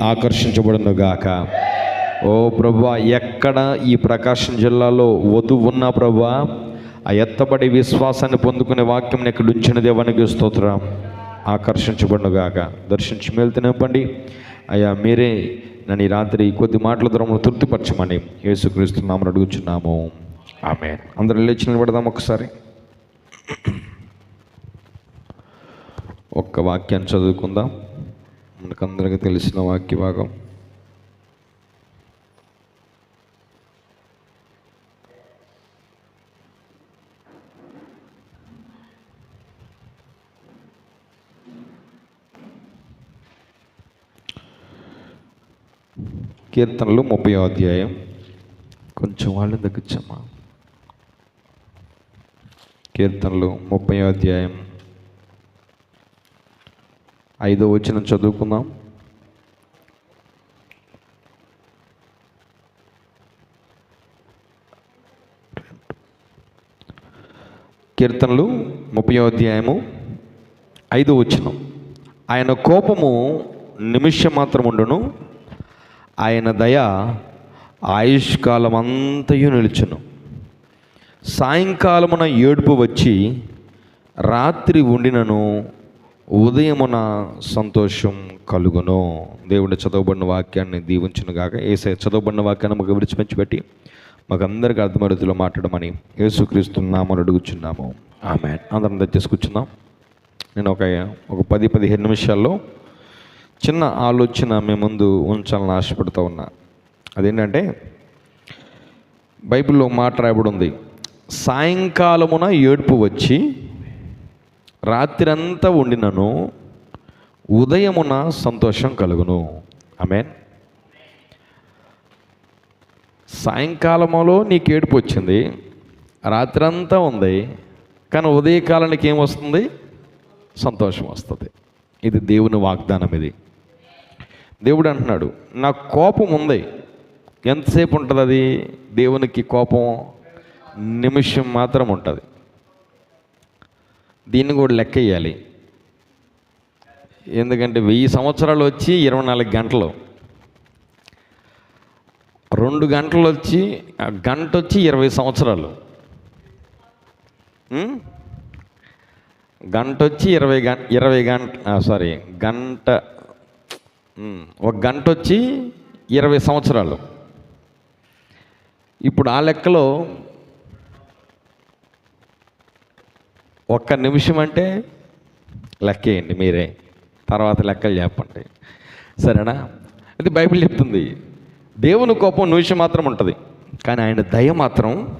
ఆకర్షించబడును గాక ఓ ప్రభా ఎక్కడ ఈ ప్రకాశం జిల్లాలో వధువు ఉన్న ప్రభా ఆ ఎత్తబడి విశ్వాసాన్ని పొందుకునే వాక్యం ఇక్కడ ఉంచిన దేవానికి స్తోత్రం. ఆకర్షించబడును గాక దర్శించి మేలుతనివ్వండి అయ్యా మీరే నన్ను ఈ రాత్రి కొద్ది మాటల ద్వారా తృప్తిపరచమని యేసుక్రీస్తున్నామని అడుగుచున్నాము. ఆమె అందరూ లేచి నిలబడదాం ఒకసారి. ఒక్క వాక్యాన్ని చదువుకుందాం. మనకందరికీ తెలిసిన వాక్య భాగం కీర్తనలు ముప్పై అధ్యాయం. కొంచెం వాళ్ళని తగ్గించమ్మా కీర్తనలు ముప్పై అధ్యాయం. ఐదో వచ్చిన చదువుకుందాం. కీర్తనలు ముప్పై అధ్యాయము ఐదు వచ్చిన ఆయన కోపము నిమిషం మాత్రం ఉండును ఆయన దయ ఆయుష్కాలం అంతయు నిలుచును. సాయంకాలమున ఏడుపు వచ్చి రాత్రి ఉండినను ఉదయమున సంతోషం కలుగును. దేవుడి చదవబడిన వాక్యాన్ని దీవించును గాక. ఏసై చదవబడిన వాక్యాన్ని మాకు విడిచిపెంచి పెట్టి మాకు అందరికీ అర్థమరుతులో మాట్లాడమని యేసుక్రీస్తున్నామని అడుగుచున్నాము. ఆమె అందరం కూర్చుందాం. నేను ఒక ఒక పది పదిహేను నిమిషాల్లో చిన్న ఆలోచన మీ ముందు ఉంచాలని ఆశపడుతూ ఉన్నా. అదేంటంటే బైబిల్లో మాట రాయబడి ఉంది. సాయంకాలమున ఏడుపు వచ్చి రాత్రంతా ఉండినను ఉదయమున సంతోషం కలుగును. ఆమెన్. సాయంకాలములో నీకు ఏడుపు వచ్చింది రాత్రంతా ఉంది కానీ ఉదయకాలానికి ఏం వస్తుంది? సంతోషం వస్తుంది. ఇది దేవుని వాగ్దానం ఇది. దేవుడు అంటున్నాడు నా కోపం ఉంది. ఎంతసేపు ఉంటుంది అది? దేవునికి కోపం నిమిషం మాత్రం ఉంటుంది. దీన్ని కూడా లెక్క వేయాలి. ఎందుకంటే వెయ్యి సంవత్సరాలు వచ్చి ఇరవై నాలుగు గంటలు. రెండు గంటలు వచ్చి ఆ గంట వచ్చి ఇరవై సంవత్సరాలు. గంట వచ్చి ఇరవై గంట ఇరవై గంట సారీ గంట ఒక గంట వచ్చి ఇరవై సంవత్సరాలు. ఇప్పుడు ఆ లెక్కలో ఒక్క నిమిషం అంటే లెక్కేయండి మీరే. తర్వాత లెక్కలు చెప్పండి. సరేనా? అది బైబిల్ చెప్తుంది. దేవుని కోపం నిమిషం మాత్రం ఉంటుంది. కానీ ఆయన దయ మాత్రం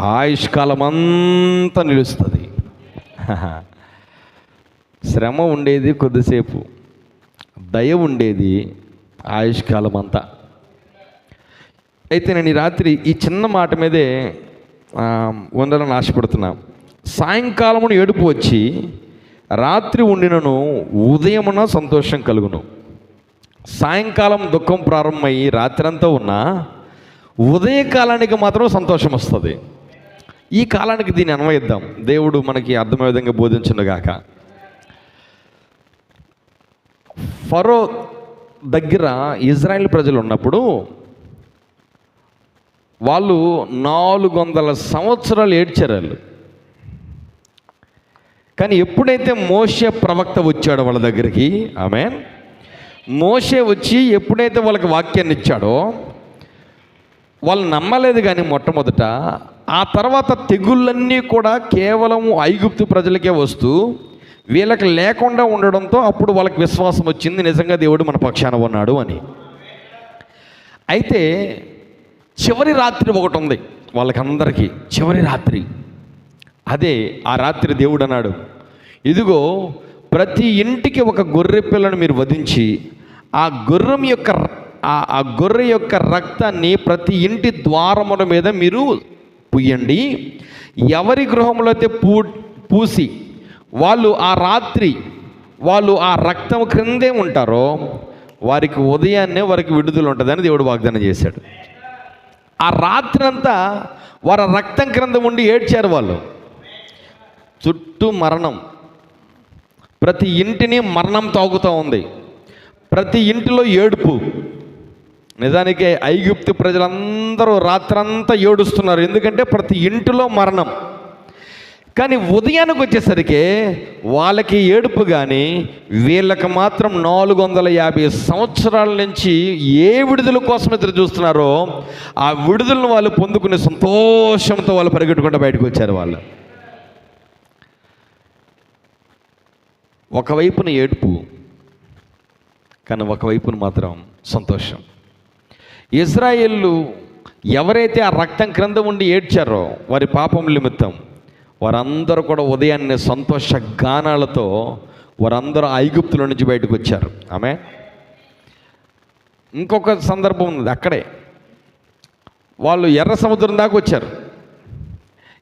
ఆయుష్కాలం అంతా నిలుస్తుంది. శ్రమ ఉండేది కొద్దిసేపు. దయ ఉండేది ఆయుష్కాలం అంతా అయితే నేను ఈ రాత్రి ఈ చిన్న మాట మీదే ఉండాలని ఆశపడుతున్నాను సాయంకాలమున ఏడుపు వచ్చి రాత్రి ఉండినను ఉదయమున సంతోషం కలుగును. సాయంకాలం దుఃఖం ప్రారంభమయ్యి రాత్రంతా ఉన్నా ఉదయకాలానికి మాత్రం సంతోషం వస్తుంది. ఈ కాలానికి దీన్ని అన్వయిద్దాం. దేవుడు మనకి అర్థమయ్యే విధంగా బోధించుండగాక ఫరో దగ్గర ఇజ్రాయెల్ ప్రజలు ఉన్నప్పుడు వాళ్ళు నాలుగు వందల సంవత్సరాలు ఏడ్చారు వాళ్ళు. కానీ ఎప్పుడైతే మోసే ప్రవక్త వచ్చాడో వాళ్ళ దగ్గరికి ఆమె మోసే వచ్చి ఎప్పుడైతే వాళ్ళకి వాక్యాన్ని ఇచ్చాడో వాళ్ళు నమ్మలేదు కానీ మొట్టమొదట ఆ తర్వాత తెగుళ్ళన్నీ కూడా కేవలం ఐగుప్తు ప్రజలకే వస్తూ వీళ్ళకి లేకుండా ఉండడంతో అప్పుడు వాళ్ళకి విశ్వాసం వచ్చింది నిజంగా దేవుడు మన పక్షాన ఉన్నాడు అని. అయితే చివరి రాత్రి ఒకటి ఉంది వాళ్ళకందరికీ చివరి రాత్రి. అదే ఆ రాత్రి దేవుడు అన్నాడు ఇదిగో ప్రతి ఇంటికి ఒక గొర్రె పిల్లను మీరు వధించి ఆ గుర్రం యొక్క ఆ- గొర్రె యొక్క రక్తాన్ని ప్రతి ఇంటి ద్వారముల మీద మీరు పుయ్యండి ఎవరి గృహంలో అయితే పూ పూసి వాళ్ళు ఆ రాత్రి వాళ్ళు ఆ రక్తం క్రిందే ఉంటారో వారికి ఉదయాన్నే వారికి విడుదల ఉంటుందని దేవుడు వాగ్దానం చేశాడు. ఆ రాత్రి అంతా వారి రక్తం క్రింద ఉండి ఏడ్చారు వాళ్ళు. చుట్టూ మరణం. ప్రతి ఇంటిని మరణం తాగుతూ ఉంది. ప్రతి ఇంటిలో ఏడుపు. నిజానికి ఐగుప్తు ప్రజలందరూ రాత్రంతా ఏడుస్తున్నారు. ఎందుకంటే ప్రతి ఇంటిలో మరణం. కానీ ఉదయానికి వచ్చేసరికి వాళ్ళకి ఏడుపు కానీ వీళ్ళకి మాత్రం నాలుగు వందల యాభై సంవత్సరాల నుంచి ఏ విడుదల కోసం ఎదురు చూస్తున్నారో ఆ విడుదలను వాళ్ళు పొందుకునే సంతోషంతో వాళ్ళు పరిగెట్టుకుంటూ బయటకు వచ్చారు వాళ్ళు. ఒకవైపున ఏడుపు కానీ ఒకవైపున మాత్రం సంతోషం. ఇజ్రాయేళ్ళు ఎవరైతే ఆ రక్తం క్రింద ఉండి ఏడ్చారో వారి పాపం నిమిత్తం వారందరూ కూడా ఉదయాన్నే సంతోష గానాలతో వారందరూ ఐగుప్తుల నుంచి బయటకు వచ్చారు. ఆమె ఇంకొక సందర్భం ఉంది అక్కడే. వాళ్ళు ఎర్ర సముద్రం దాకా వచ్చారు.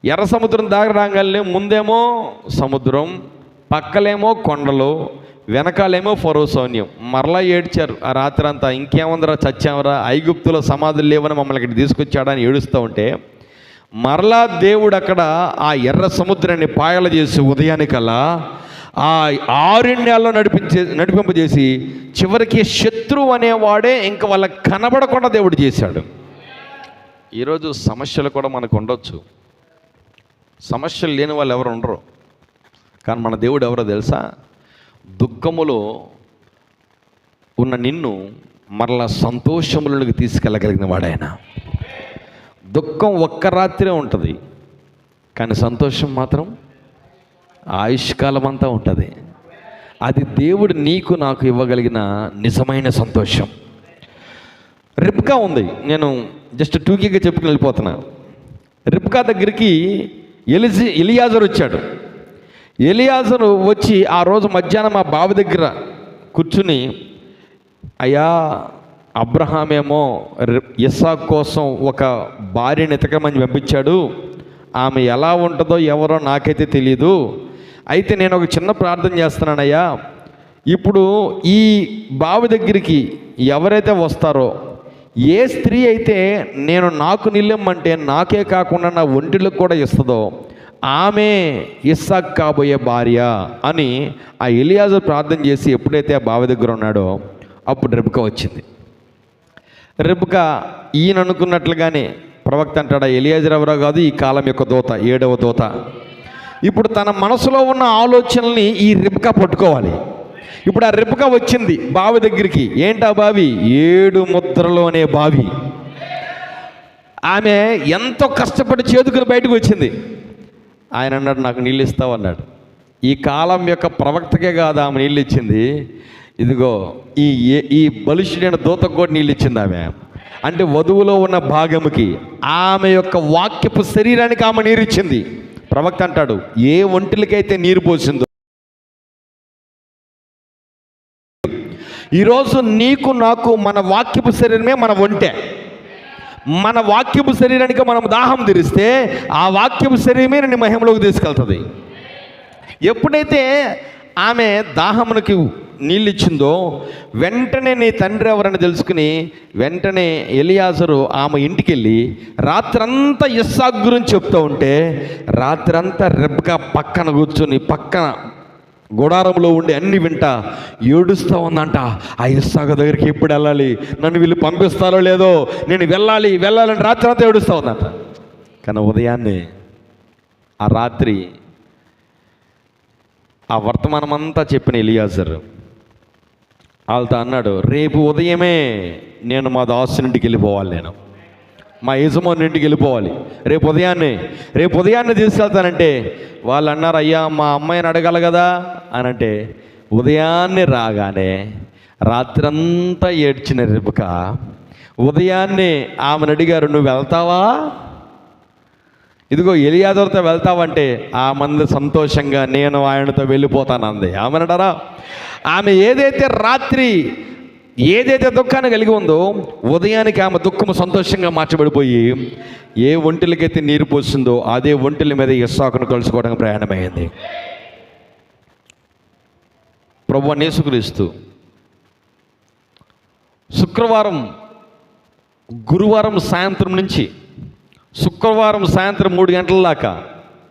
ఎర్ర సముద్రం దాకా రాగానే ముందేమో సముద్రం పక్కలేమో కొండలు వెనకాలేమో ఫరో సౌన్యం. మరలా ఏడ్చారు. ఆ రాత్రి అంతా ఇంకేముందిరా చచ్చామరా? ఐగుప్తులో సమాధులు లేవని మమ్మల్ని ఇక్కడ తీసుకొచ్చాడని ఏడుస్తూ ఉంటే మరలా దేవుడు అక్కడ ఆ ఎర్ర సముద్రాన్ని పాయలు చేసి ఉదయానికల్లా ఆ ఆరణ్యాల్లో నడిపించే నడిపింపజేసి చివరికి శత్రువు అనేవాడే ఇంక వాళ్ళకి కనబడకుండా దేవుడు చేశాడు. ఈరోజు సమస్యలు కూడా మనకు ఉండొచ్చు. సమస్యలు లేని వాళ్ళు ఎవరు ఉండరు. కానీ మన దేవుడు ఎవరో తెలుసా? దుఃఖములో ఉన్న నిన్ను మరలా సంతోషములకు తీసుకెళ్ళగలిగిన వాడాయన దుఃఖం ఒక్క రాత్రే ఉంటుంది కానీ సంతోషం మాత్రం ఆయుష్కాలం అంతా ఉంటుంది. అది దేవుడు నీకు నాకు ఇవ్వగలిగిన నిజమైన సంతోషం. రిప్కా ఉంది నేను జస్ట్ టూకీగా చెప్పుకుని వెళ్ళిపోతున్నా. రిప్కా దగ్గరికి ఎలిజి ఎలియాజర్ వచ్చాడు. ఎలియాజరు వచ్చి ఆ రోజు మధ్యాహ్నం మా బావి దగ్గర కూర్చుని అయ్యా అబ్రహామేమో ఇస్సాక్ కోసం ఒక భార్యను ఎతకమని పంపించాడు. ఆమె ఎలా ఉంటుందో ఎవరో నాకైతే తెలియదు అయితే నేను ఒక చిన్న ప్రార్థన చేస్తున్నానయ్యా. ఇప్పుడు ఈ బావి దగ్గరికి ఎవరైతే వస్తారో ఏ స్త్రీ అయితే నేను నాకు నిల్లెమ్మంటే నాకే కాకుండా నా ఒంటిలకు కూడా ఇస్తుందో ఆమె ఇస్సాక్ కాబోయే భార్య అని ఆ ఎలియాజర్ ప్రార్థన చేసి ఎప్పుడైతే ఆ బావి దగ్గర ఉన్నాడో అప్పుడు రెబుక వచ్చింది. రెబుక ఈయన అనుకున్నట్లుగానే ప్రవక్త అంటాడా ఎలియాజర్ ఎవరో కాదు ఈ కాలం యొక్క దోత ఏడవ దోత. ఇప్పుడు తన మనసులో ఉన్న ఆలోచనల్ని ఈ రిబ్క పట్టుకోవాలి. ఇప్పుడు ఆ రిబ్క వచ్చింది బావి దగ్గరికి. ఏంటా బావి? ఏడు ముద్రలు అనే బావి. ఆమె ఎంతో కష్టపడి చేతుకుని బయటకు వచ్చింది. ఆయన అన్నాడు నాకు నీళ్ళు ఇస్తావు అన్నాడు. ఈ కాలం యొక్క ప్రవక్తకే కాదు ఆమె నీళ్ళు ఇచ్చింది. ఇదిగో ఈ ఏ- ఈ బలుషుడైన దూతకు కూడా నీళ్ళు ఇచ్చింది ఆమె. అంటే వధువులో ఉన్న భాగముకి ఆమె యొక్క వాక్యపు శరీరానికి ఆమె నీరు ఇచ్చింది. ప్రవక్త అంటాడు ఏ ఒంటిలకైతే నీరు పోసిందో ఈరోజు నీకు నాకు మన వాక్యపు శరీరమే మన ఒంటే. మన వాక్యపు శరీరానికి మనం దాహం తీరిస్తే ఆ వాక్యపు శరీరమే నిన్ను మహిమలోకి తీసుకెళ్తుంది. ఎప్పుడైతే ఆమె దాహమునకి నీళ్ళు ఇచ్చిందో వెంటనే నీ తండ్రి ఎవరని తెలుసుకుని వెంటనే ఎలియాజరు ఆమె ఇంటికి వెళ్ళి రాత్రంతా ఇస్సాక్ గురించి చెప్తూ ఉంటే రాత్రంతా రెబ్బగా పక్కన కూర్చొని పక్కన గుడారంలో ఉండి అన్ని వింటా ఏడుస్తూ ఉందంట. ఆ ఇస్సాక దగ్గరికి ఎప్పుడు వెళ్ళాలి? నన్ను వీళ్ళు పంపిస్తారో లేదో? నేను వెళ్ళాలి వెళ్ళాలని రాత్రి అంతా ఏడుస్తూ ఉందంట. కానీ ఉదయాన్నే ఆ రాత్రి ఆ వర్తమానం అంతా చెప్పిన ఎలియాజర్ వాళ్ళతో అన్నాడు రేపు ఉదయమే నేను మా దాసునింటికి వెళ్ళిపోవాలి నేను. మా యజమాని ఇంటికి వెళ్ళిపోవాలి. రేపు ఉదయాన్నే రేపు ఉదయాన్నే తీసుకెళ్తానంటే వాళ్ళు అన్నారు అయ్యా మా అమ్మాయిని అడగాలి కదా అని అంటే ఉదయాన్నే రాగానే రాత్రంతా ఏడ్చిన రిబక ఉదయాన్నే ఆమెను అడిగారు నువ్వు వెళ్తావా? ఇదిగో ఎలియాదర్తో వెళ్తావంటే ఆ మంది సంతోషంగా నేను ఆయనతో వెళ్ళిపోతానంది ఆమెనడరా ఆమె ఏదైతే రాత్రి ఏదైతే దుఃఖాన్ని కలిగి ఉందో ఉదయానికి ఆమె దుఃఖము సంతోషంగా మార్చబడిపోయి ఏ ఒంటిలకైతే నీరు పోసిందో అదే ఒంటిల మీద ఇస్సాకును కలుసుకోవడానికి ప్రయాణమైంది. ప్రభు నేసుక్రీస్తు శుక్రవారం గురువారం సాయంత్రం నుంచి శుక్రవారం సాయంత్రం మూడు గంటల దాకా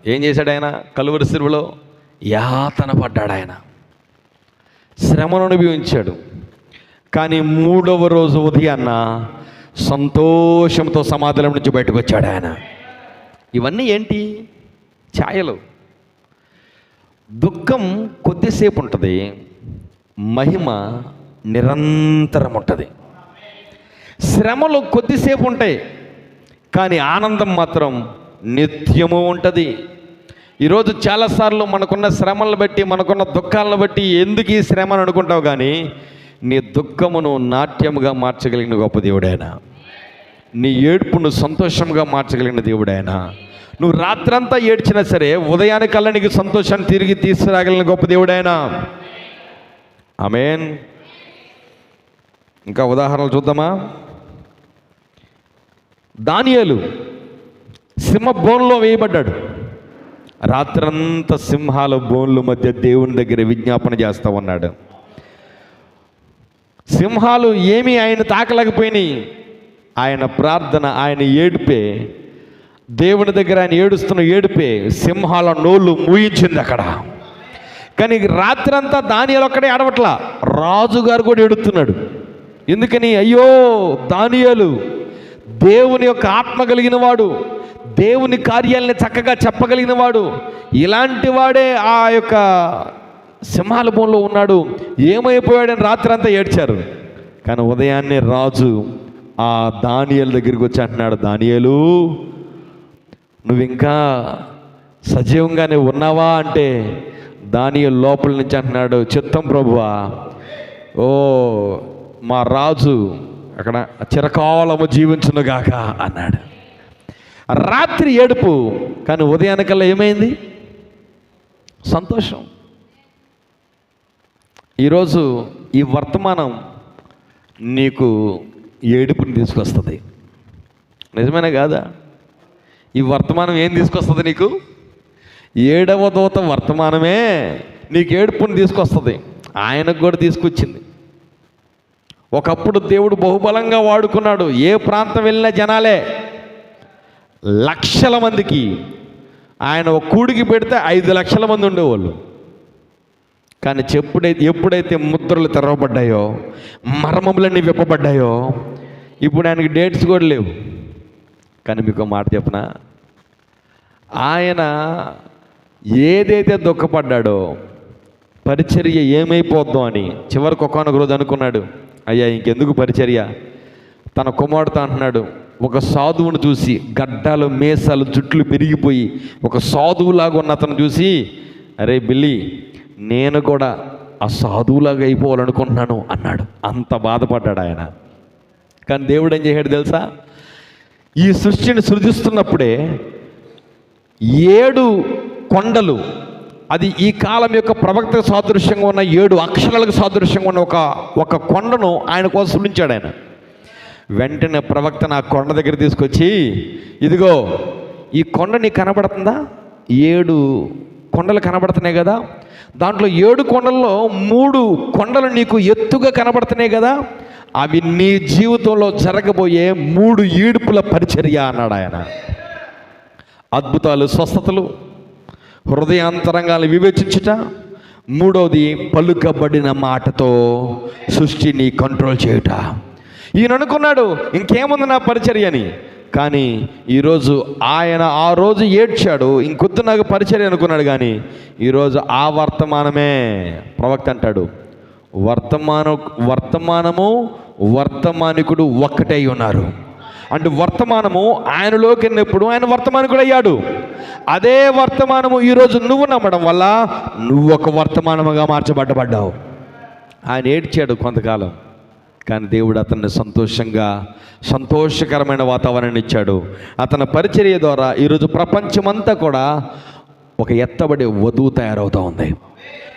ఏం చేశాడు ఆయన? కలువరి సిరువులో యాతన పడ్డాడు ఆయన. శ్రమను అనుభవించాడు. కానీ మూడవ రోజు ఉదయాన్న సంతోషంతో సమాధానం నుంచి బయటకు వచ్చాడు ఆయన. ఇవన్నీ ఏంటి? ఛాయలు. దుఃఖం కొద్దిసేపు ఉంటుంది మహిమ నిరంతరం ఉంటుంది. శ్రమలు కొద్దిసేపు ఉంటాయి కానీ ఆనందం మాత్రం నిత్యము ఉంటుంది. ఈరోజు చాలాసార్లు మనకున్న శ్రమలను బట్టి మనకున్న దుఃఖాలను బట్టి ఎందుకు ఈ శ్రమ అని అనుకుంటావు కానీ నీ దుఃఖమును నాట్యముగా మార్చగలిగిన గొప్ప దేవుడైనా. నీ ఏడుపును సంతోషంగా మార్చగలిగిన దేవుడైనా. నువ్వు రాత్రంతా ఏడ్చినా సరే ఉదయానికల్లా నీకు సంతోషాన్ని తిరిగి తీసుకురాగలిగిన గొప్ప దేవుడైనా. ఆమెన్. ఇంకా ఉదాహరణలు చూద్దామా? దానియాలు సింహ బోన్లో వేయబడ్డాడు. రాత్రంతా సింహాల బోన్ల మధ్య దేవుని దగ్గర విజ్ఞాపన చేస్తా ఉన్నాడు. సింహాలు ఏమీ ఆయన తాకలేకపోయినాయి. ఆయన ప్రార్థన ఆయన ఏడుపే దేవుని దగ్గర ఆయన ఏడుస్తున్న ఏడుపే సింహాల నోళ్ళు మూయించింది అక్కడ. కానీ రాత్రంతా దానియాలు ఒక్కడే ఆడవట్లా రాజుగారు కూడా ఏడుస్తున్నాడు. ఎందుకని? అయ్యో దానియాలు దేవుని యొక్క ఆత్మ కలిగిన వాడు దేవుని కార్యాలని చక్కగా చెప్పగలిగిన వాడు ఇలాంటి వాడే ఆ యొక్క సింహాల భూమిలో ఉన్నాడు. ఏమైపోయాడని రాత్రి అంతా ఏడ్చారు. కానీ ఉదయాన్నే రాజు ఆ దానియలు దగ్గరికి వచ్చి అంటున్నాడు దానియలు నువ్వు ఇంకా సజీవంగానే ఉన్నావా? అంటే దాని లోపల నుంచి అంటున్నాడు చిత్తం ప్రభువా ఓ మా రాజు అక్కడ చిరకాలము జీవించునుగాక అన్నాడు. రాత్రి ఏడుపు కానీ ఉదయానికల్లా ఏమైంది? సంతోషం. ఈరోజు ఈ వర్తమానం నీకు ఏడుపుని తీసుకొస్తుంది. నిజమేనా కాదా? ఈ వర్తమానం ఏం తీసుకొస్తుంది నీకు? ఏడవ దూత వర్తమానమే నీకు ఏడుపుని తీసుకొస్తుంది. ఆయనకు కూడా తీసుకొచ్చింది. ఒకప్పుడు దేవుడు బహుబలంగా వాడుకున్నాడు. ఏ ప్రాంతం వెళ్ళిన జనాలే లక్షల మందికి ఆయన ఒక కూడికి పెడితే ఐదు లక్షల మంది ఉండేవాళ్ళు. కానీ చెప్పుడైతే ఎప్పుడైతే ముద్రలు తెరవబడ్డాయో మర్మములన్నీ విప్పబడ్డాయో ఇప్పుడు ఆయనకి డేట్స్ కూడా లేవు. కానీ మీకు మాట చెప్పనా? ఆయన ఏదైతే దుఃఖపడ్డాడో పరిచర్య ఏమైపోద్దాం అని చివరికి ఒకనొక రోజు అనుకున్నాడు. అయ్యా ఇంకెందుకు పరిచర్య? తన కుమారుడుతో అంటున్నాడు ఒక సాధువును చూసి గడ్డాలు మేసాలు జుట్లు పెరిగిపోయి ఒక సాధువులాగా ఉన్న అతను చూసి అరే బిల్లి నేను కూడా ఆ సాధువులాగా అయిపోవాలనుకుంటున్నాను అన్నాడు. అంత బాధపడ్డాడు ఆయన. కానీ దేవుడు ఏం చేశాడు తెలుసా? ఈ సృష్టిని సృజిస్తున్నప్పుడే ఏడు కొండలు అది ఈ కాలం యొక్క ప్రవక్త సాదృశ్యంగా ఉన్న ఏడు అక్షరాలకు సాదృశ్యంగా ఉన్న ఒక ఒక కొండను ఆయన కోసం సృష్టించాడు ఆయన. వెంటనే ప్రవక్త నా కొండ దగ్గర తీసుకొచ్చి ఇదిగో ఈ కొండ నీకు కనబడుతుందా? ఏడు కొండలు కనబడుతున్నాయి కదా. దాంట్లో ఏడు కొండల్లో మూడు కొండలు నీకు ఎత్తుగా కనబడుతున్నాయి కదా. అవి నీ జీవితంలో జరగబోయే మూడు ఈడుపుల పరిచర్య అన్నాడు ఆయన. అద్భుతాలు స్వస్థతలు హృదయాంతరంగాలు వివేచించుట. మూడవది పలుకబడిన మాటతో సృష్టిని కంట్రోల్ చేయుట. ఈయన అనుకున్నాడు ఇంకేముంది నా పరిచర్య అని కానీ ఈరోజు ఆయన ఆ రోజు ఏడ్చాడు. ఇంకొద్దు నాకు పరిచర్య అనుకున్నాడు కానీ ఈరోజు ఆ వర్తమానమే ప్రవక్త అంటాడు. వర్తమాన వర్తమానము వర్తమానికుడు ఒక్కటై ఉన్నారు. అంటే వర్తమానము ఆయనలోకి వెళ్ళినప్పుడు ఆయన వర్తమానికుడు అయ్యాడు. అదే వర్తమానము ఈరోజు నువ్వు నమ్మడం వల్ల నువ్వు ఒక వర్తమానముగా మార్చబడ్డబడ్డావు ఆయన ఏడ్చాడు కొంతకాలం. కానీ దేవుడు అతన్ని సంతోషంగా సంతోషకరమైన వాతావరణాన్ని ఇచ్చాడు. అతని పరిచర్య ద్వారా ఈరోజు ప్రపంచమంతా కూడా ఒక ఎత్తబడి వధువు తయారవుతూ ఉంది.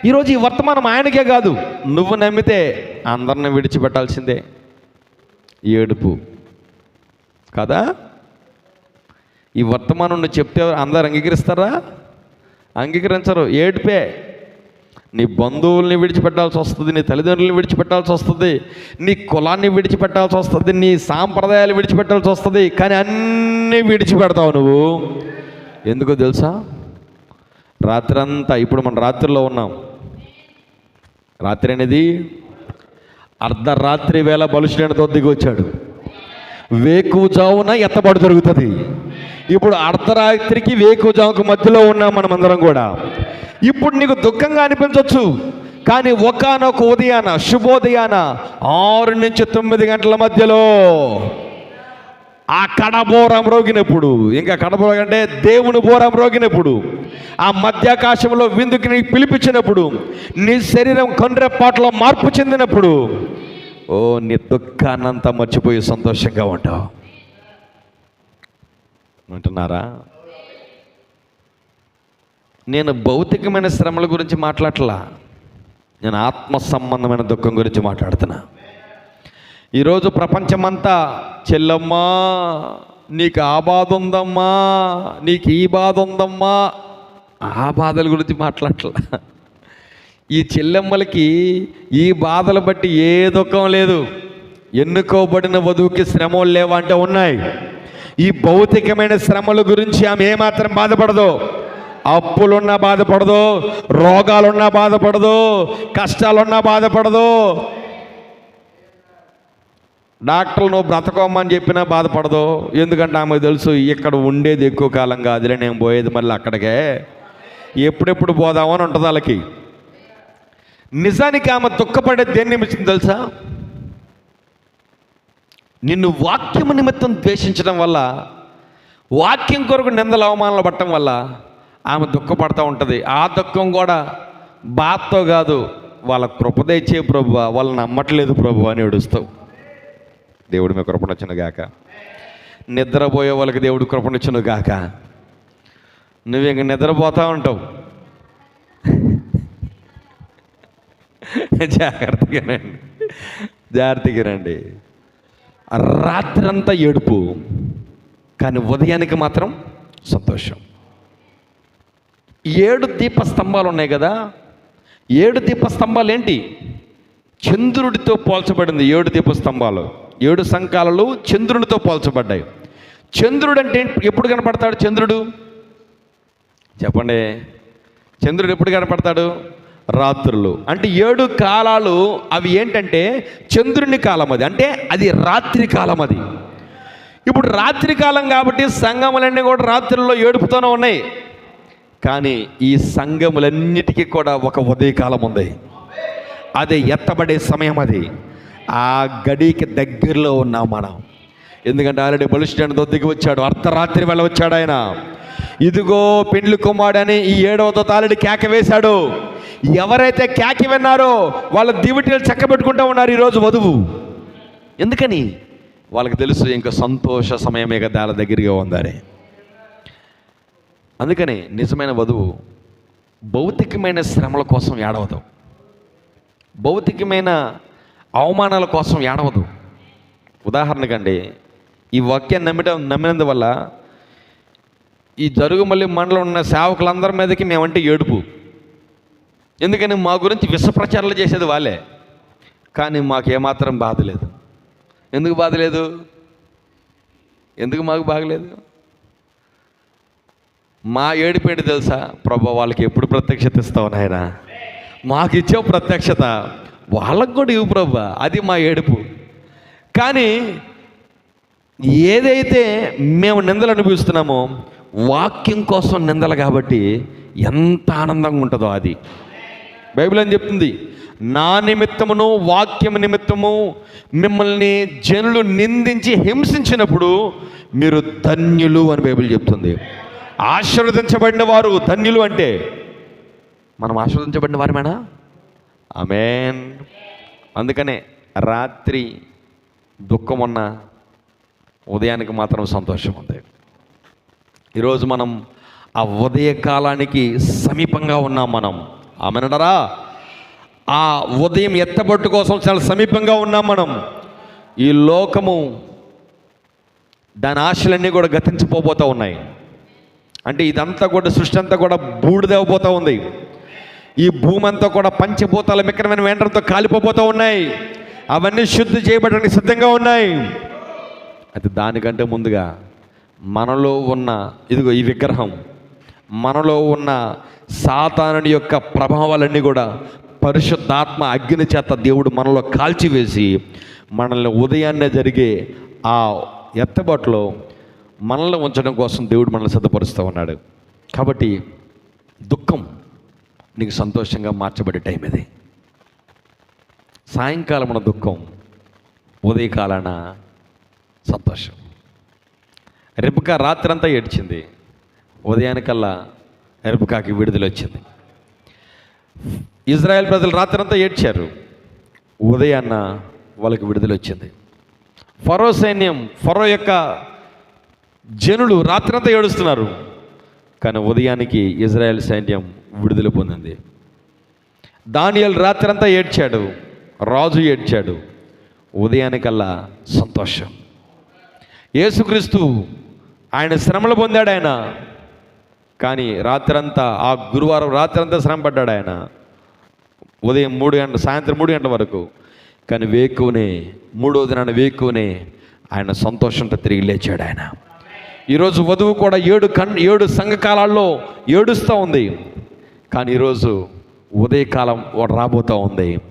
ఈరోజు ఈ వర్తమానం ఆయనకే కాదు నువ్వు నమ్మితే అందరిని విడిచిపెట్టాల్సిందే. ఏడుపు. కదా? ఈ వర్తమానం నువ్వు చెప్తే అందరు అంగీకరిస్తారా? అంగీకరించరు. ఏడుపే. నీ బంధువుల్ని విడిచిపెట్టాల్సి వస్తుంది నీ తల్లిదండ్రులను విడిచిపెట్టాల్సి వస్తుంది నీ కులాన్ని విడిచిపెట్టాల్సి వస్తుంది నీ సాంప్రదాయాలు విడిచిపెట్టాల్సి వస్తుంది కానీ అన్నీ విడిచిపెడతావు నువ్వు. ఎందుకో తెలుసా? రాత్రంతా ఇప్పుడు మనం రాత్రిలో ఉన్నాం. రాత్రి అనేది అర్ధరాత్రి వేళ బలుషుడైనతో దిగి వచ్చాడు వేకుజామున ఎత్తబడి జరుగుతుంది ఇప్పుడు అర్ధరాత్రికి వేకుజాముకు మధ్యలో ఉన్నాం మనమందరం కూడా. ఇప్పుడు నీకు దుఃఖంగా అనిపించవచ్చు కానీ ఒకనొక ఉదయాన శుభోదయాన ఆరు నుంచి తొమ్మిది గంటల మధ్యలో ఆ కడబోరం రోగినప్పుడు ఇంకా కడబోరం అంటే దేవుని బోరం రోగినప్పుడు ఆ మధ్యాకాశంలో విందుకి నీకు పిలిపించినప్పుడు నీ శరీరం కొండ్రెప్పాట్లో మార్పు చెందినప్పుడు ఓ నీ దుఃఖాన్నంతా మర్చిపోయి సంతోషంగా ఉంటావు. అంటున్నారా నేను భౌతికమైన శ్రమల గురించి మాట్లాడలా నేను ఆత్మ సంబంధమైన దుఃఖం గురించి మాట్లాడుతున్నా. ఈరోజు ప్రపంచమంతా చెల్లమ్మా నీకు ఆ బాధ ఉందమ్మా నీకు ఈ బాధ ఉందమ్మా ఆ బాధల గురించి మాట్లాడలా ఈ చెల్లెమ్మలకి ఈ బాధలు బట్టి ఏ దుఃఖం లేదు. ఎన్నుకోబడిన వధువుకి శ్రమలు లేవంటే ఉన్నాయి. ఈ భౌతికమైన శ్రమల గురించి ఆమె ఏమాత్రం బాధపడదు. అప్పులున్నా బాధపడదు రోగాలున్నా బాధపడదు కష్టాలున్నా బాధపడదు. డాక్టర్లు నువ్వు బ్రతకోమని చెప్పినా బాధపడదు. ఎందుకంటే ఆమెకు తెలుసు ఇక్కడ ఉండేది ఎక్కువ కాలం కాదులే నేను పోయేది మళ్ళీ అక్కడికే. ఎప్పుడెప్పుడు పోదామని ఉంటుంది వాళ్ళకి. నిజానికి ఆమె దుఃఖపడే దేని నిమిషం తెలుసా? నిన్ను వాక్యము నిమిత్తం ద్వేషించడం వల్ల వాక్యం కొరకు నిందల అవమానాలు పట్టడం వల్ల ఆమె దుఃఖపడతా ఉంటుంది. ఆ దుఃఖం కూడా బాధతో కాదు వాళ్ళ కృపదచ్చే ప్రభు వాళ్ళని నమ్మట్లేదు ప్రభు అని ఏడుస్తావు దేవుడు మీ కృపణొచ్చును గాక. నిద్రపోయే వాళ్ళకి దేవుడు కృపణొచ్చును గాక. నువ్వు ఇంక నిద్రపోతూ ఉంటావు. జాగ్రత్తగా రండి. జాగ్రత్తగా రండి. రాత్రంతా ఏడుపు కానీ ఉదయానికి మాత్రం సంతోషం. ఏడు దీప స్తంభాలు ఉన్నాయి కదా. ఏడు దీప స్తంభాలు ఏంటి చంద్రుడితో పోల్చబడింది ఏడు దీప స్తంభాలు ఏడు సంకాలలు చంద్రునితో పోల్చబడ్డాయి. చంద్రుడు అంటే ఏంటి? ఎప్పుడు కనపడతాడు చంద్రుడు? చెప్పండి. చంద్రుడు ఎప్పుడు కనపడతాడు? రాత్రులు. అంటే ఏడు కాలాలు అవి ఏంటంటే చంద్రుని కాలం అది. అంటే అది రాత్రి కాలం అది. ఇప్పుడు రాత్రి కాలం కాబట్టి సంగములన్నీ కూడా రాత్రుల్లో ఏడుపుతూనే ఉన్నాయి. కానీ ఈ సంఘములన్నిటికీ కూడా ఒక ఉదయకాలం ఉంది అది ఎత్తబడే సమయం అది. ఆ గడికి దగ్గరలో ఉన్నాం మనం. ఎందుకంటే ఆల్రెడీ బలిష్ఠుడు దిగి వచ్చాడు. అర్ధరాత్రి వేళ వచ్చాడు ఆయన. ఇదిగో పెండ్లి కుమారుడని ఈ ఏడవతో తాలెడి కేక వేశాడు. ఎవరైతే కేక విన్నారో వాళ్ళ దివిటీలు చక్కబెట్టుకుంటూ ఉన్నారు ఈరోజు వధువు. ఎందుకని? వాళ్ళకి తెలుసు ఇంకా సంతోష సమయమే కదా వాళ్ళ దగ్గరగా ఉందని. అందుకని నిజమైన వధువు భౌతికమైన శ్రమల కోసం ఏడవదు. భౌతికమైన అవమానాల కోసం ఏడవదు. ఉదాహరణకండి ఈ వాక్యాన్ని నమ్మటం నమ్మినందువల్ల ఈ జరుగుమల్లి మండలం ఉన్న సేవకులందరి మీదకి మేమంటే ఏడుపు. ఎందుకని మా గురించి విషప్రచారాలు చేసేది వాళ్ళే. కానీ మాకు ఏమాత్రం బాధ లేదు. ఎందుకు బాధ లేదు? ఎందుకు మాకు బాగలేదు మా ఏడిపేటి తెలుసా? ప్రభా వాళ్ళకి ఎప్పుడు ప్రత్యక్షత ఇస్తావు నాయన? మాకు ఇచ్చావు ప్రత్యక్షత. వాళ్ళకు కూడా ఇవ్వు ప్రభా అది మా ఏడుపు. కానీ ఏదైతే మేము నిందలు అనిపిస్తున్నామో వాక్యం కోసం నిందలు కాబట్టి ఎంత ఆనందంగా ఉంటుందో అది. బైబిల్ అని చెప్తుంది? నా నిమిత్తమును వాక్యం నిమిత్తము మిమ్మల్ని జనులు నిందించి హింసించినప్పుడు మీరు ధన్యులు అని బైబిల్ చెప్తుంది. ఆశీర్వదించబడిన వారు ధన్యులు అంటే మనం ఆశీర్వదించబడిన వారమేనా? ఆమెన్. అందుకనే రాత్రి దుఃఖం ఉన్న ఉదయానికి మాత్రం సంతోషం ఉంది. ఈరోజు మనం ఆ ఉదయ కాలానికి సమీపంగా ఉన్నాం మనం. ఆమెనడరా ఆ ఉదయం ఎత్తబట్టు కోసం చాలా సమీపంగా ఉన్నాం మనం. ఈ లోకము దాని ఆశలన్నీ కూడా గతించిపోబోతూ ఉన్నాయి. అంటే ఇదంతా కూడా సృష్టి అంతా కూడా బూడిదవబోతూ ఉంది. ఈ భూమి అంతా కూడా పంచభూతాల మిక్కరమైన వెంటరంతో కాలిపోబోతూ ఉన్నాయి. అవన్నీ శుద్ధి చేయబడడానికి సిద్ధంగా ఉన్నాయి. అది దానికంటే ముందుగా మనలో ఉన్న ఇదిగో ఈ విగ్రహం మనలో ఉన్న సాతానుని యొక్క ప్రభావాలన్నీ కూడా పరిశుద్ధాత్మ అగ్ని చేత దేవుడు మనలో కాల్చివేసి మనల్ని ఉదయాన్నే జరిగే ఆ ఎత్తబాటులో మనల్ని ఉంచడం కోసం దేవుడు మనల్ని సిద్ధపరుస్తూ ఉన్నాడు. కాబట్టి దుఃఖం నీకు సంతోషంగా మార్చబడే టైం ఇది. సాయంకాలమున దుఃఖం ఉదయకాలాన సంతోషం. రెబకా రాత్రంతా ఏడ్చింది. ఉదయానికల్లా రెబకాకి విడుదల వచ్చింది. ఇజ్రాయెల్ ప్రజలు రాత్రంతా ఏడ్చారు. ఉదయాన్న వాళ్ళకి విడుదల వచ్చింది. ఫరో సైన్యం ఫరో యొక్క జనులు రాత్రంతా ఏడుస్తున్నారు. కానీ ఉదయానికి ఇజ్రాయెల్ సైన్యం విడుదల పొందింది. దానియల్ రాత్రంతా ఏడ్చాడు. రాజు ఏడ్చాడు. ఉదయానికల్లా సంతోషం. యేసుక్రీస్తు ఆయన శ్రమలు పొందాడు ఆయన. కానీ రాత్రంతా ఆ గురువారం రాత్రంతా శ్రమ పడ్డాడు ఆయన. ఉదయం మూడు గంటల సాయంత్రం మూడు గంటల వరకు. కానీ వేక్కునే మూడో దినాన్ని వేక్కునే ఆయన సంతోషంతో తిరిగి లేచాడు ఆయన. ఈరోజు వధువు కూడా ఏడు కన్ ఏడు సంఘకాలాల్లో ఏడుస్తూ ఉంది. కానీ ఈరోజు ఉదయకాలం రాబోతూ ఉంది.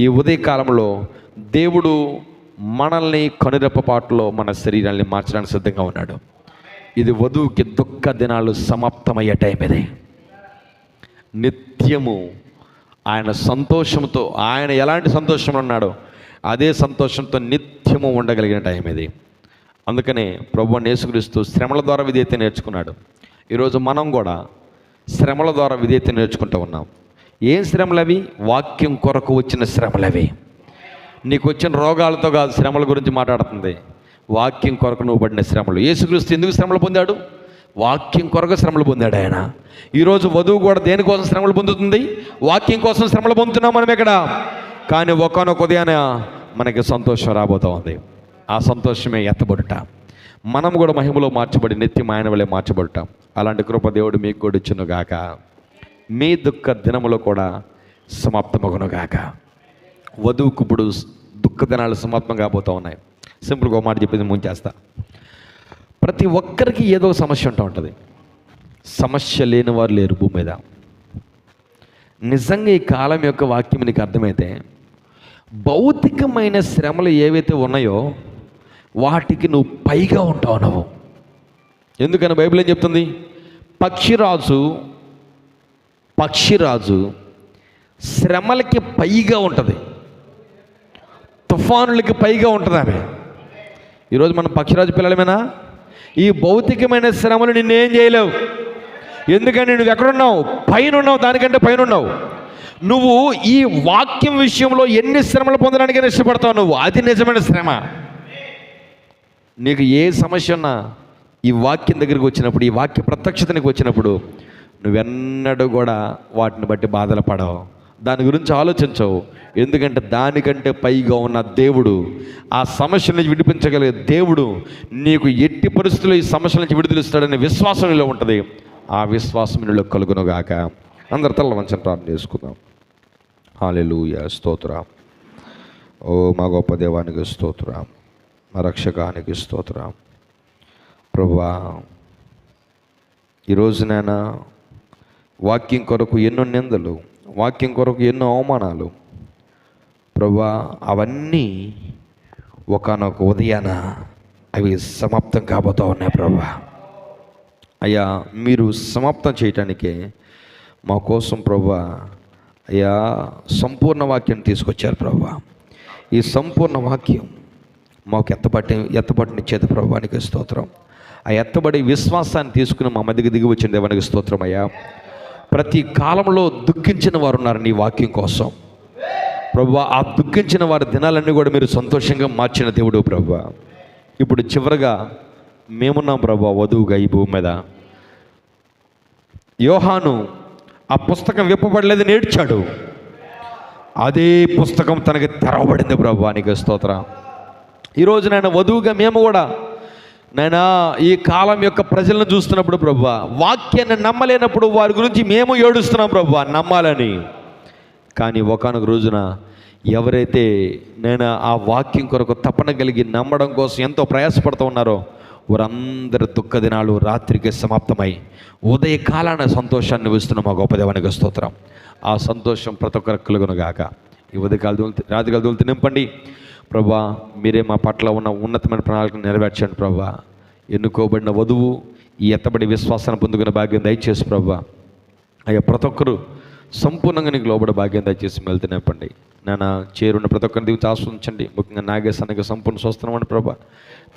ఈ ఉదయకాలంలో దేవుడు మనల్ని కనురెప్పపాటులో మన శరీరాన్ని మార్చడానికి సిద్ధంగా ఉన్నాడు. ఇది వధువుకి దుఃఖ దినాలు సమాప్తమయ్యే టైం ఇది. నిత్యము ఆయన సంతోషంతో ఆయన ఎలాంటి సంతోషం ఉన్నాడో అదే సంతోషంతో నిత్యము ఉండగలిగిన టైం ఇది. అందుకనే ప్రభు యేసుక్రీస్తు శ్రమల ద్వారా విధేయత నేర్చుకున్నాడు. ఈరోజు మనం కూడా శ్రమల ద్వారా విధేయత నేర్చుకుంటూ ఉన్నాం. ఏం శ్రమలు అవి వాక్యం కొరకు వచ్చిన శ్రమలు అవి నీకు వచ్చిన రోగాలతో కాదు శ్రమల గురించి మాట్లాడుతుంది. వాక్యం కొరకు నువ్వు పడిన శ్రమలు. యేసుక్రీస్తు ఎందుకు శ్రమలు పొందాడు? వాక్యం కొరకు శ్రమలు పొందాడు ఆయన. ఈరోజు వధువు కూడా దేనికోసం శ్రమలు పొందుతుంది? వాక్యం కోసం శ్రమలు పొందుతున్నాం మనం ఇక్కడ. కానీ ఒకనొక ఉదయాన మనకి సంతోషం రాబోతూ ఉంది ఆ సంతోషమే ఎత్తబడుట. మనం కూడా మహిమలో మార్చబడి నిత్యం ఆయన వలె మార్చబడటం. అలాంటి కృప దేవుడు మీకు కూడా ఇచ్చునుగాక మీ దుఃఖ దినములో కూడా సమాప్తమగును గాక వధువుకు ఇప్పుడు దుఃఖ దినాలు సమాప్తం కాబోతూ ఉన్నాయి. సింపుల్గా ఒక మాట చెప్పింది ముంచేస్తా ప్రతి ఒక్కరికి ఏదో సమస్య ఉంటూ ఉంటుంది. సమస్య లేని వారు లేరు భూమి మీద. నిజంగా ఈ కాలం యొక్క వాక్యం నీకు అర్థమైతే భౌతికమైన శ్రమలు ఏవైతే ఉన్నాయో వాటికి నువ్వు పైగా ఉంటావు నువ్వు. ఎందుకని బైబిల్ ఏం చెప్తుంది? పక్షిరాజు పక్షిరాజు శ్రమలకి పైగా ఉంటుంది. తుఫానులకి పైగా ఉంటుంది ఆమె. ఈరోజు మనం పక్షిరాజు పిల్లలమేనా? ఈ భౌతికమైన శ్రమలు నిన్నేం చేయలేవు. ఎందుకంటే నువ్వు ఎక్కడున్నావు? పైన ఉన్నావు దానికంటే పైన ఉన్నావు నువ్వు ఈ వాక్యం విషయంలో ఎన్ని శ్రమలు పొందడానికైనా ఇష్టపడతావు నువ్వు. అది నిజమైన శ్రమ. నీకు ఏ సమస్య ఉన్నా ఈ వాక్యం దగ్గరికి వచ్చినప్పుడు ఈ వాక్య ప్రత్యక్షతనికి వచ్చినప్పుడు నువ్వెన్నడూ కూడా వాటిని బట్టి బాధలు పడవు. దాని గురించి ఆలోచించవు. ఎందుకంటే దానికంటే పైగా ఉన్న దేవుడు ఆ సమస్య నుంచి విడిపించగలిగే దేవుడు నీకు ఎట్టి పరిస్థితుల్లో ఈ సమస్యల నుంచి విడుదలిస్తాడనే విశ్వాసం నీలో ఉంటుంది. ఆ విశ్వాసం నీలో కలుగునుగాక. అందరి తల్ల మంచి ప్రార్థన చేసుకుందాం. హాలెలుయ. స్తోత్ర. ఓ మా గొప్ప దేవానికి స్తోత్రం. మా రక్షకానికి స్తోత్రం. ప్రభా ఈరోజు నేను వాక్యం కొరకు ఎన్నో నిందలు వాక్యం కొరకు ఎన్నో అవమానాలు. ప్రభా అవన్నీ ఒకనొక ఉదయాన అవి సమాప్తం కాబోతూ ఉన్నాయి ప్రభా. అయ్యా మీరు సమాప్తం చేయటానికే మా కోసం ప్రభా అయ్యా సంపూర్ణ వాక్యం తీసుకొచ్చారు ప్రభా. ఈ సంపూర్ణ వాక్యం మాకు ఎత్తబట్టి ఎత్తబడినిచ్చేది ప్రభానికి స్తోత్రం. ఆ ఎత్తబడి విశ్వాసాన్ని తీసుకుని మా మధ్యకి దిగి వచ్చిన దేవానికి స్తోత్రం అయ్యా. ప్రతి కాలంలో దుఃఖించిన వారు ఉన్నారు నీ వాక్యం కోసం. ప్రభు ఆ దుఃఖించిన వారి దినాలన్నీ కూడా మీరు సంతోషంగా మార్చిన దేవుడు ప్రభు ఇప్పుడు చివరగా మేమున్నాం ప్రభు వధువుగా ఈ భూమి మీద. యోహాను ఆ పుస్తకం విప్పబడలేదు నేర్చాడు. అదే పుస్తకం తనకి తెరవబడింది ప్రభు నీకు స్తోత్రం. ఈరోజు నాయన వధువుగా మేము కూడా నైనా ఈ కాలం యొక్క ప్రజలను చూస్తున్నప్పుడు ప్రభు వాక్యాన్ని నమ్మలేనప్పుడు వారి గురించి మేము ఏడుస్తున్నాం ప్రభు నమ్మాలని. కానీ ఒకనొక రోజున ఎవరైతే నేను ఆ వాక్యం కొరకు తప్పన కలిగి నమ్మడం కోసం ఎంతో ప్రయాసపడుతూ ఉన్నారో వారందరి దుఃఖ దినాలు రాత్రికి సమాప్తమై ఉదయ కాలాన సంతోషాన్ని ఇస్తున్న మా గొప్ప దేవానికి స్తోత్రం. ఆ సంతోషం ప్రతి ఒక్కరు కలుగునుగాక ఈ ఉదయకాల దూలతో రాత్రికాల దూలతో నింపండి. ప్రభా మీరే మా పట్ల ఉన్న ఉన్నతమైన ప్రణాళికను నెరవేర్చండి ప్రభా. ఎన్నుకోబడిన వధువు ఈ ఎత్తబడి విశ్వాసాన్ని పొందుకునే భాగ్యం దయచేసి ప్రభా. అయ్యా ప్రతి ఒక్కరు సంపూర్ణంగా నీకు లోబడి భాగ్యం దయచేసి వెళ్తున్నప్పండి నాన్న చేరున్న ప్రతి ఒక్కరిని దీవించి ఆస్వాదించండి. ముఖ్యంగా నాగేశానికి సంపూర్ణ స్వస్థనమని ప్రభా.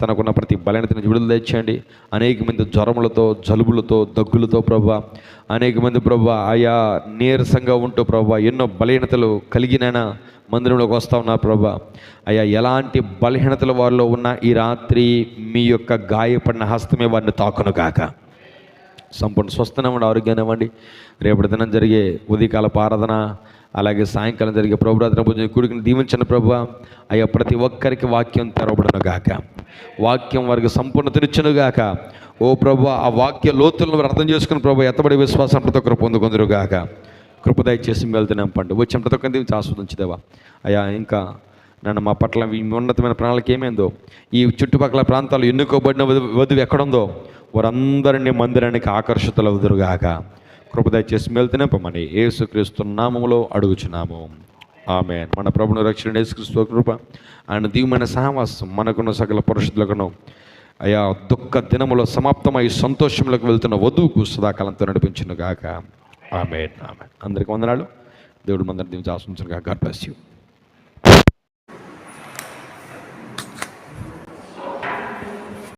తనకున్న ప్రతి బలహీనతను విడుదల తెచ్చండి. అనేక మంది జ్వరములతో జలుబులతో దగ్గులతో ప్రభా. అనేక మంది ప్రభా ఆయా నీరసంగా ఉంటూ ప్రభా ఎన్నో బలహీనతలు కలిగినైనా మందిరంలోకి వస్తా ఉన్నారు ప్రభా. అయ్యా ఎలాంటి బలహీనతల వారిలో ఉన్న ఈ రాత్రి మీ యొక్క గాయపడిన హస్తమే వారిని తాకును కాక సంపూర్ణ స్వస్థనవ్వండి ఆరోగ్యాన్ని ఇవ్వండి రేపటి దినం జరిగే ఉదయకాల ఆరాధన అలాగే సాయంకాలం జరిగే ప్రభురాత్రి పూజ కూడికిని దీవించిన ప్రభు. అయ్యా ప్రతి ఒక్కరికి వాక్యం తెరవబడను గాక. వాక్యం వారికి సంపూర్ణతనిచ్చును గాక ఓ ప్రభు ఆ వాక్య లోతులను వారు అర్థం చేసుకుని ప్రభు ఎత్తబడి విశ్వాసం ప్రతి ఒక్కరు పొందుకుందరుగాక. గాక కృపదయ చేసి వెళ్తున్నాం పండు వచ్చిన ప్రతి ఒక్కరిని దీవించి ఆస్వాదించదేవా? అయ్యా ఇంకా నన్ను మా పట్ల ఉన్నతమైన ప్రణాళిక ఏమైందో ఈ చుట్టుపక్కల ప్రాంతాలు ఎన్నుకోబడిన వధువు ఎక్కడుందో వారందరినీ మందిరానికి ఆకర్షితులవుదురుగాక. కృపదయ చేసి మేలుతూనే పమని ఏసుక్రీస్తు నామములో అడుగుచున్నాము. ఆమె మన ప్రభుణ రక్షణ యేసుక్రీస్తు కృప ఆయన దీవమైన సహవాసం మనకున్న సకల పరిశుద్ధులకును. అయా దుఃఖ దినములో సమాప్తమై సంతోషంలోకి వెళ్తున్న వధువుకు సదాకాలంతో నడిపించును గాక ఆమె ఆమె అందరికి వందనాలు. దేవుడు మందరి దీవించి ఆశించను గాక గాడ్ బ్లెస్ యూ